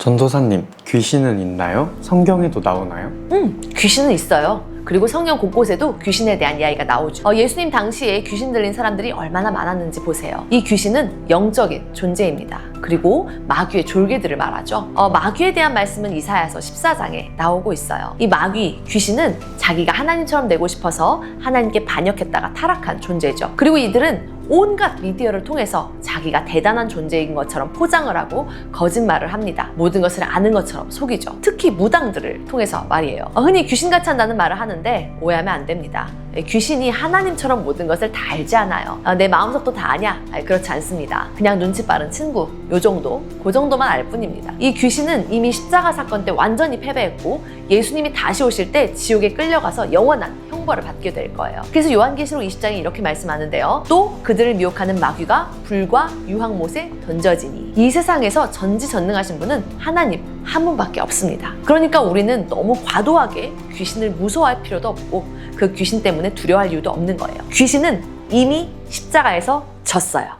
전도사님, 귀신은 있나요? 성경에도 나오나요? 음, 귀신은 있어요. 그리고 성경 곳곳에도 귀신에 대한 이야기가 나오죠. 어, 예수님 당시에 귀신 들린 사람들이 얼마나 많았는지 보세요. 이 귀신은 영적인 존재입니다. 그리고 마귀의 졸개들을 말하죠. 어, 마귀에 대한 말씀은 이사야서 14장에 나오고 있어요. 이 마귀, 귀신은 자기가 하나님처럼 되고 싶어서 하나님께 반역했다가 타락한 존재죠. 그리고 이들은 온갖 미디어를 통해서 자기가 대단한 존재인 것처럼 포장을 하고 거짓말을 합니다. 모든 것을 아는 것처럼 속이죠. 특히 무당들을 통해서 말이에요. 어, 흔히 귀신같이 한다는 말을 하는데 오해하면 안 됩니다. 예, 귀신이 하나님처럼 모든 것을 다 알지 않아요. 어, 내 마음속도 다 아냐? 아니, 그렇지 않습니다. 그냥 눈치 빠른 친구, 요 정도, 그 정도만 알 뿐입니다. 이 귀신은 이미 십자가 사건 때 완전히 패배했고 예수님이 다시 오실 때 지옥에 끌려가서 영원한 형벌을 받게 될 거예요. 그래서 요한계시록 20장에 이렇게 말씀하는데요. 또 그들을 미혹하는 마귀가 불과 유황못에 던져지니 이 세상에서 전지전능하신 분은 하나님 한 분밖에 없습니다. 그러니까 우리는 너무 과도하게 귀신을 무서워할 필요도 없고 그 귀신 때문에 두려워할 이유도 없는 거예요. 귀신은 이미 십자가에서 졌어요.